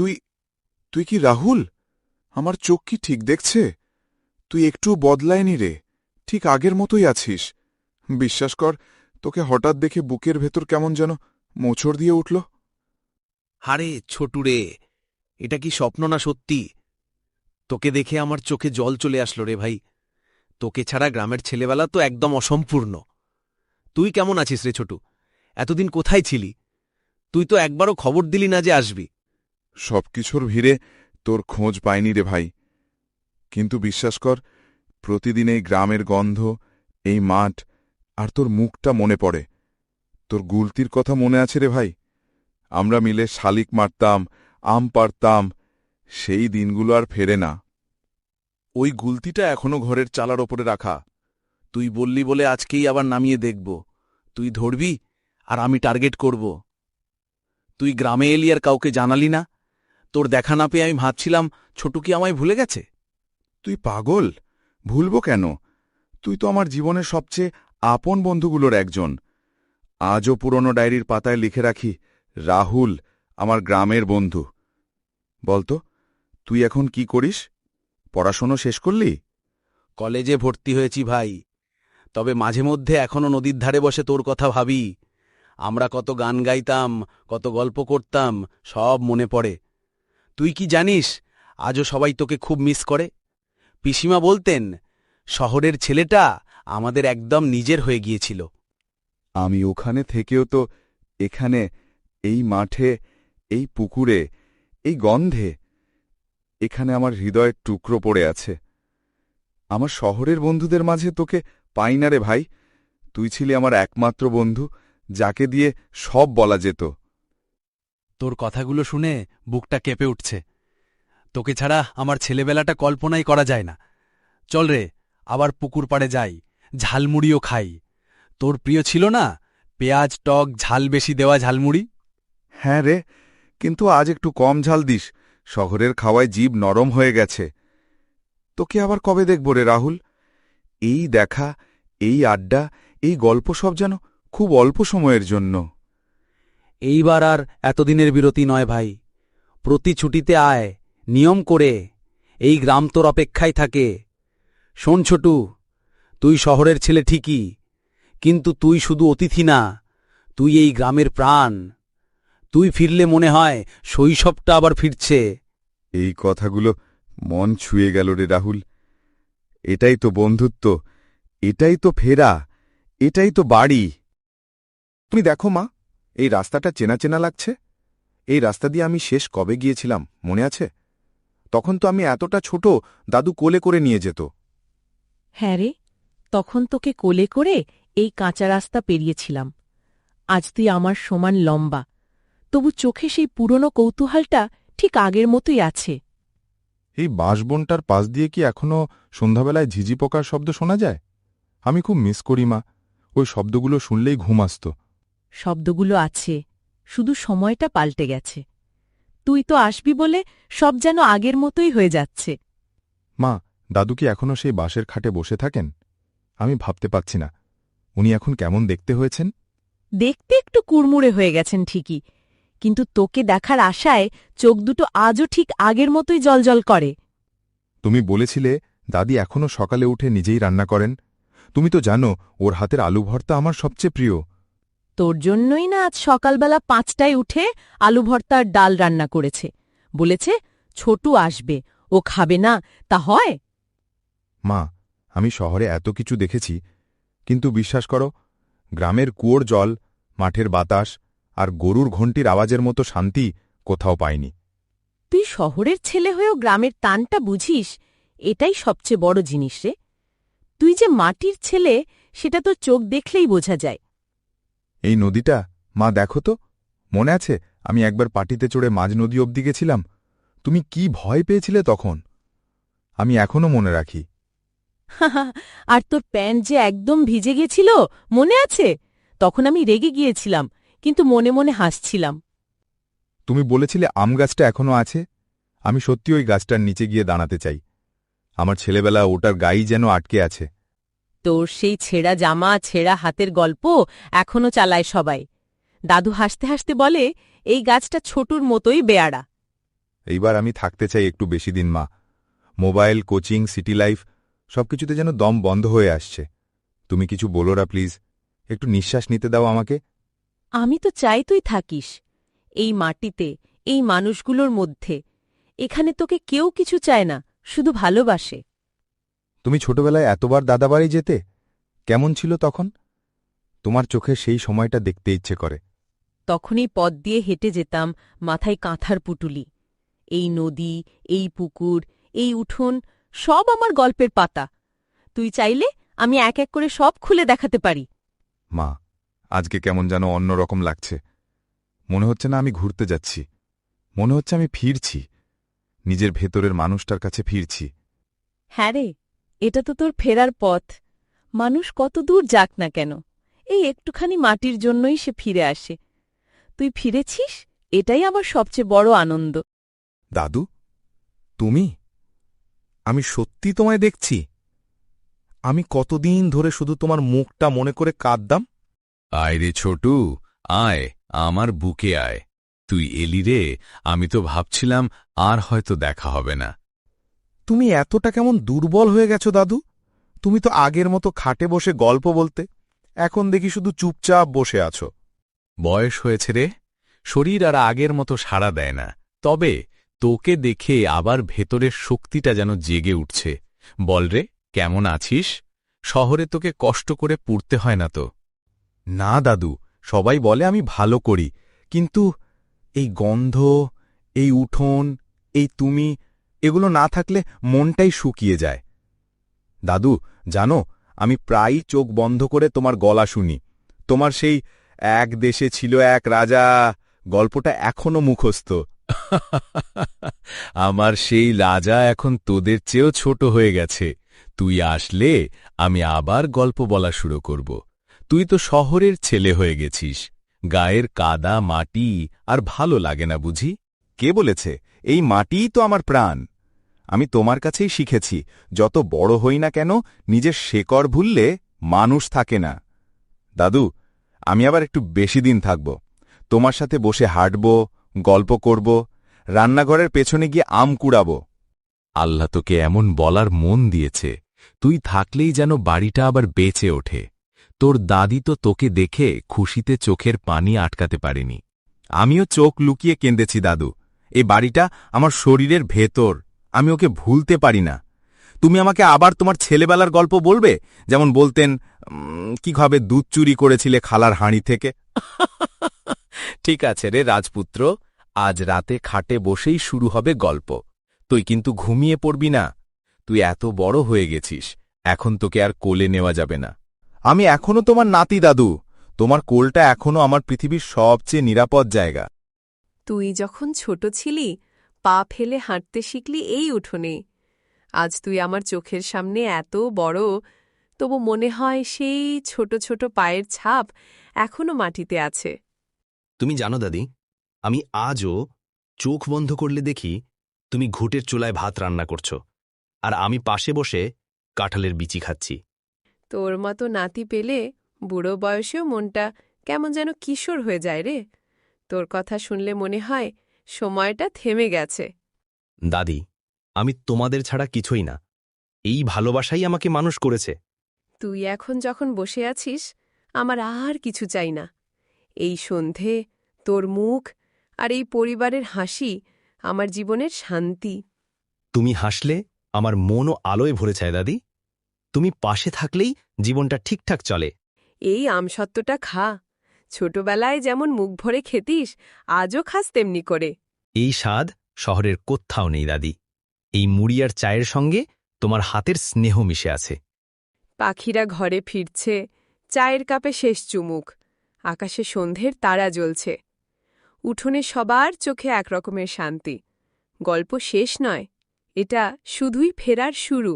তুই তুই কি রাহুল? আমার চোখ কি ঠিক দেখছে? তুই একটু বদলায়নি রে। ঠিক আগের মতোই আছিস। বিশ্বাস কর, তোকে হঠাৎ দেখে বুকের ভেতর কেমন যেন মোচড় দিয়ে উঠল। হারে ছোটুরে এটা কি স্বপ্ন না সত্যি? তোকে দেখে আমার চোখে জল চলে আসলো রে ভাই। তোকে ছাড়া গ্রামের ছেলেবেলা তো একদম অসম্পূর্ণ। তুই কেমন আছিস রে ছোটু? এতদিন কোথায় ছিলি? তুই তো একবারও খবর দিলি না যে আসবি। সবকিছুর ভিড়ে তোর খোঁজ পাইনি রে ভাই। কিন্তু বিশ্বাস কর, প্রতিদিন এই গ্রামের গন্ধ, এই মাঠ আর তোর মুখটা মনে পড়ে। তোর গুলতির কথা মনে আছে রে ভাই? আমরা মিলে শালিক মারতাম, আম পারতাম সেই দিনগুলো আর ফেরে না। ওই গুলতিটা এখনও ঘরের চালার ওপরে রাখা। তুই বললি বলে আজকেই আবার নামিয়ে দেখব। তুই ধরবি আর আমি টার্গেট করব। তুই গ্রামে এলি আর কাউকে জানালি না? তোর দেখা না পেয়ে আমি ভাবছিলাম ছোটু কি আমায় ভুলে গেছে? তুই পাগল। ভুলব কেন? তুই তো আমার জীবনের সবচেয়ে আপন বন্ধুগুলোর একজন। আজও পুরনো ডায়েরির পাতায় লিখে রাখি রাহুল আমার গ্রামের বন্ধু। বলতো তুই এখন কি করিস? পড়াশোনা শেষ করলি? কলেজে ভর্তি হয়েছি ভাই। তবে মাঝে মধ্যে এখনও নদীর ধারে বসে তোর কথা ভাবি। আমরা কত গান গাইতাম কত গল্প করতাম সব মনে পড়ে। তুই কি জানিস, আজও সবাই তোকে খুব মিস করে? পিসিমা বলতেন, শহরের ছেলেটা আমাদের একদম নিজের হয়ে গিয়েছিল। আমি ওখানে থেকেও তো এখানে, এই মাঠে, এই পুকুরে, এই গন্ধে, এখানে আমার হৃদয়ের টুকরো পড়ে আছে। আমার শহরের বন্ধুদের মাঝে তোকে পাই না রে ভাই। তুই ছিলি আমার একমাত্র বন্ধু, যাকে দিয়ে সব বলা যেত। তোর কথাগুলো শুনে বুকটা কেঁপে উঠছে। তোকে ছাড়া আমার ছেলেবেলাটা কল্পনাই করা যায় না। চল রে, আবার পুকুর পাড়ে যাই, ঝালমুড়িও খাই। তোর প্রিয় ছিল না, পেঁয়াজ, টক, ঝাল বেশি দেওয়া ঝালমুড়ি? হ্যাঁ রে, কিন্তু আজ একটু কম ঝাল দিস, শহরের খাওয়ায় জীব নরম হয়ে গেছে। তোকে আবার কবে দেখব রে রাহুল? এই দেখা, এই আড্ডা, এই গল্প সব যেন খুব অল্প সময়ের জন্য। এইবার আর এতদিনের বিরতি নয় ভাই। প্রতি ছুটিতে আয় নিয়ম করে এই গ্রাম তোর অপেক্ষায় থাকে। শোন ছোটু তুই শহরের ছেলে ঠিকই কিন্তু তুই শুধু অতিথি না তুই এই গ্রামের প্রাণ। তুই ফিরলে মনে হয় শৈশবটা আবার ফিরছে। এই কথাগুলো মন ছুঁয়ে গেল রে রাহুল। এটাই তো বন্ধুত্ব এটাই তো ফেরা এটাই তো বাড়ি। তুমি দেখো মা এই রাস্তাটা চেনা চেনা লাগছে? এই রাস্তা দিয়ে আমি শেষ কবে গিয়েছিলাম মনে আছে? তখন তো আমি এতটা ছোট দাদু কোলে করে নিয়ে যেত। হ্যাঁ রে তখন তোকে কোলে করে এই কাঁচা রাস্তা পেরিয়েছিলাম। আজ তুই আমার সমান লম্বা। তবু চোখে সেই পুরনো কৌতূহলটা ঠিক আগের মতোই আছে। এই বাঁশবনটার পাশ দিয়ে কি এখনও সন্ধ্যাবেলায় ঝিঝি পোকার শব্দ শোনা যায়? আমি খুব মিস করি মা। ওই শব্দগুলো শুনলেই ঘুম আসত। শব্দগুলো আছে শুধু সময়টা পাল্টে গেছে। তুই তো আসবি বলে সব যেন আগের মতোই হয়ে যাচ্ছে। মা দাদু কি এখনও সেই বাঁশের খাটে বসে থাকেন? আমি ভাবতে পাচ্ছি না। উনি এখন কেমন দেখতে হয়েছেন? দেখতে একটু কুড়মুড়ে হয়ে গেছেন ঠিকই কিন্তু তোকে দেখার আশায় চোখ দুটো আজও ঠিক আগের মতোই জলজল করে। তুমি বলেছিলে দাদি এখনও সকালে উঠে নিজেই রান্না করেন। তুমি তো জানো ওর হাতের আলু ভর্তা আমার সবচেয়ে প্রিয়। তোর জন্যই না আজ সকালবেলা পাঁচটায় উঠে আলু ভর্তার ডাল রান্না করেছে। বলেছে ছোটু আসবে ও খাবে না তা হয়? মা আমি শহরে এত কিছু দেখেছি কিন্তু বিশ্বাস করো গ্রামের কুয়োর জল মাঠের বাতাস আর গরুর ঘণ্টির আওয়াজের মতো শান্তি কোথাও পাইনি। তুই শহরের ছেলে হয়েও গ্রামের টানটা বুঝিস? এটাই সবচেয়ে বড় জিনিস রে। তুই যে মাটির ছেলে সেটা তো চোখ দেখলেই বোঝা যায়। এই নদীটা? মা দেখো তো। মনে আছে আমি একবার পাটিতে চড়ে মাঝ নদী অবধি গেছিলাম। তুমি কি ভয় পেয়েছিলে তখন? আমি এখনও মনে রাখি। আর তোর প্যান্ট যে একদম ভিজে গেছিল মনে আছে? তখন আমি রেগে গিয়েছিলাম কিন্তু মনে মনে হাসছিলাম। তুমি বলেছিলে আম গাছটা এখনও আছে। আমি সত্যি ওই গাছটার নিচে গিয়ে দাঁড়াতে চাই। আমার ছেলেবেলা ওটার গায়ে যেন আটকে আছে। তোর সেই ছেঁড়া জামা ছেঁড়া হাতের গল্প এখনও চালায় সবাই। দাদু হাসতে হাসতে বলে এই গাছটা ছোটুর মতোই বেয়াড়া। এইবার আমি থাকতে চাই একটু বেশি দিন মা। মোবাইল কোচিং সিটি লাইফ সবকিছুতে যেন দম বন্ধ হয়ে আসছে। তুমি কিছু বলো না প্লিজ। একটু নিঃশ্বাস নিতে দাও আমাকে। আমি তো চাই তুই থাকিস এই মাটিতে এই মানুষগুলোর মধ্যে। এখানে তোকে কেউ কিছু চায় না শুধু ভালোবাসে। তুমি ছোটবেলায় এতবার দাদাবাড়ি যেতে? কেমন ছিল তখন? তোমার চোখে সেই সময়টা দেখতে ইচ্ছে করে। তখনই পথ দিয়ে হেঁটে যেতাম মাথায় কাঁথার পুটুলি। এই নদী এই পুকুর এই উঠোন সব আমার গল্পের পাতা। তুই চাইলে আমি এক এক করে সব খুলে দেখাতে পারি। মা আজকে কেমন যেন অন্যরকম লাগছে। মনে হচ্ছে না আমি ঘুরতে যাচ্ছি। মনে হচ্ছে আমি ফিরছি। নিজের ভেতরের মানুষটার কাছে ফিরছি। হ্যাঁ রে এটা তো তোর ফেরার পথ। মানুষ কত দূর যাক না কেন এই একটুখানি মাটির জন্যই সে ফিরে আসে। তুই ফিরেছিস? এটাই আমার সবচেয়ে বড় আনন্দ। দাদু তুমি? আমি সত্যি তোমায় দেখছি। আমি কতদিন ধরে শুধু তোমার মুখটা মনে করে কাঁদদাম? আয় রে ছোটু আয় আমার বুকে আয়। তুই এলি রে আমি তো ভাবছিলাম আর হয়তো দেখা হবে না। তুমি এতটা কেমন দুর্বল হয়ে গেছো, দাদু? তুমি তো আগের মতো খাটে বসে গল্প বলতে। এখন দেখি শুধু চুপচাপ বসে আছো। বয়স হয়েছে রে। শরীর আর আগের মতো সাড়া দেয় না। তবে তোকে দেখে আবার ভেতরের শক্তিটা যেন জেগে উঠছে। বল রে, কেমন আছিস? শহরে তোকে কষ্ট করে পুড়তে হয় না তো? না, দাদু, সবাই বলে আমি ভালো করি। কিন্তু এই গন্ধ, এই উঠোন, এই তুমি এগুলো না থাকলে মনটাই শুকিয়ে যায়। দাদু জানো আমি প্রায়ই চোখ বন্ধ করে তোমার গলা শুনি। তোমার সেই এক দেশে ছিল এক রাজা গল্পটা এখনও মুখস্থ। আমার সেই রাজা এখন তোদের চেয়েও ছোট হয়ে গেছে। তুই আসলে আমি আবার গল্প বলা শুরু করব। তুই তো শহরের ছেলে হয়ে গেছিস। গায়ের কাদা মাটি আর ভালো লাগে না বুঝি? কে বলেছে? এই মাটিই তো আমার প্রাণ। আমি তোমার কাছেই শিখেছি, যত বড় হই না কেন, নিজের শেকড় ভুললে মানুষ থাকে না। দাদু, আমি আবার একটু বেশি দিন থাকব। তোমার সাথে বসে হাঁটব, গল্প করব, রান্নাঘরের পেছনে গিয়ে আম কুড়াব। আল্লাহ তোকে এমন বলার মন দিয়েছে, তুই থাকলেই যেন বাড়িটা আবার বেঁচে ওঠে। তোর দাদি তো তোকে দেখে খুশিতে চোখের পানি আটকাতে পারেনি। আমিও চোখ লুকিয়ে কেঁদেছি, দাদু। এ বাড়িটা আমার শরীরের ভেতর। আমি ওকে ভুলতে পারি না। তুমি আমাকে আবার তোমার ছেলেবেলার গল্প বলবে? যেমন বলতেন উম, কীভাবে দুধ চুরি করেছিলে খালার হাঁড়ি থেকে? ঠিক আছে রে রাজপুত্র আজ রাতে খাটে বসেই শুরু হবে গল্প। তুই কিন্তু ঘুমিয়ে পড়বি না। তুই এত বড় হয়ে গেছিস এখন তোকে আর কোলে নেওয়া যাবে না। আমি এখনও তোমার নাতি দাদু। তোমার কোলটা এখনও আমার পৃথিবীর সবচেয়ে নিরাপদ জায়গা। তুই যখন ছোট ছিলি পা ফেলে হাঁটতে শিখলি এই উঠোনে। আজ তুই আমার চোখের সামনে এত বড় তবু মনে হয় সেই ছোট ছোট পায়ের ছাপ এখনও মাটিতে আছে। তুমি জানো দাদি আমি আজও চোখ বন্ধ করলে দেখি তুমি ঘুটের চুলায় ভাত রান্না করছ আর আমি পাশে বসে কাঁঠালের বিচি খাচ্ছি। তোর মতো নাতি পেলে বুড়ো বয়সেও মনটা কেমন যেন কিশোর হয়ে যায় রে। তোর কথা শুনলে মনে হয় সময়টা থেমে গেছে। দাদি আমি তোমাদের ছাড়া কিছুই না। এই ভালোবাসাই আমাকে মানুষ করেছে। তুই এখন যখন বসে আছিস আমার আর কিছু চাই না। এই সন্ধে তোর মুখ আর এই পরিবারের হাসি আমার জীবনের শান্তি। তুমি হাসলে আমার মনও আলোয় ভরে যায় দাদি। তুমি পাশে থাকলেই জীবনটা ঠিকঠাক চলে। এই আমসত্ত্বটা খা। ছোটবেলায় যেমন মুখ ভরে খেতিস আজও খাস তেমনি করে। এই স্বাদ শহরের কোত্থাও নেই দাদি। এই মুড়ি আর চায়ের সঙ্গে তোমার হাতের স্নেহ মিশে আছে। পাখিরা ঘরে ফিরছে চায়ের কাপে শেষ চুমুক আকাশে সন্ধ্যের তারা জ্বলছে। উঠোনে সবার চোখে একরকমের শান্তি। গল্প শেষ নয় এটা শুধুই ফেরার শুরু।